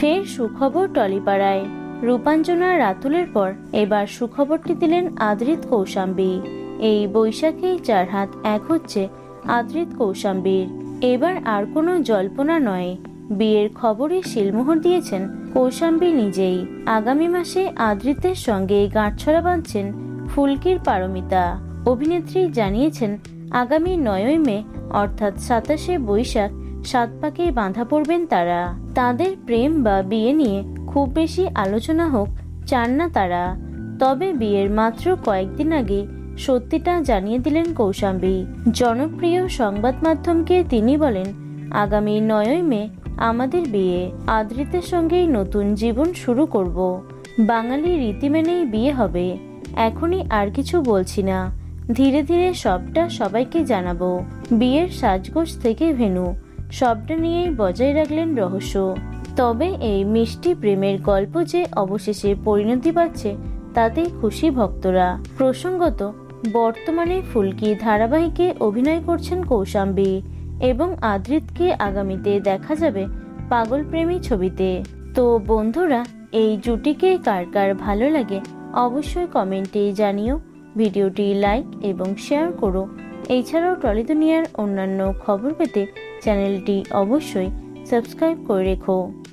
ফের সুখবর টলিপাড়ায়। রূপাঞ্জনা রাতুলের পর এবার সুখবরটি দিলেন আদ্রিত কৌশাম্বী। এই বৈশাখেই চার হাত এক হচ্ছে আদ্রিত কৌশাম্বীর। এবার আর কোনো জল্পনা নয়। বিয়ের খবরে শিলমোহর দিয়েছেন কৌশাম্বী নিজেই। আগামী মাসে আদ্রিতের সঙ্গে গাঁটছড়া বাঁধছেন ফুলকির পারমিতা। অভিনেত্রী জানিয়েছেন, আগামী নয়ই মে, অর্থাৎ সাতাশে বৈশাখ সাত পাকে বাঁধা পড়বেন তারা। তাদের প্রেম বা বিয়ে নিয়ে খুব বেশি আলোচনা হোক চান না তারা। তবে বিয়ের মাত্র কয়েকদিন আগে সত্যিটা জানিয়ে দিলেন কৌশাম্বী। জনপ্রিয় সংবাদ মাধ্যমকে তিনি বলেন, আগামী নয়ই মে আমাদের বিয়ে। আদ্রিতের সঙ্গেই নতুন জীবন শুরু করব। বাঙালি রীতি মেনেই বিয়ে হবে। এখনই আর কিছু বলছি না। ধীরে ধীরে সবটা সবাইকে জানাব। বিয়ের সাজগোজ থেকে ভেনু। সবটা নিয়েই বজায় রাখলেন রহস্য। তবে এই মিষ্টি প্রেমের গল্প যে অবশেষে পরিণতি পাচ্ছে, তাতেই খুশি ভক্তরা। প্রসঙ্গত, বর্তমানে ফুলকি ধারাবাহিকে অভিনয় করছেন কৌশাম্বী এবং আদ্রিতকে আগামীতে দেখা যাবে পাগল প্রেমী ছবিতে। তো বন্ধুরা, এই জুটিকে কার কার ভালো লাগে অবশ্যই কমেন্টে জানিও, ভিডিওটি লাইক এবং শেয়ার করো। এছাড়াও টলি দুনিয়ার অন্যান্য খবর পেতে চ্যানেলটি অবশ্যই সাবস্ক্রাইব করে রেখো।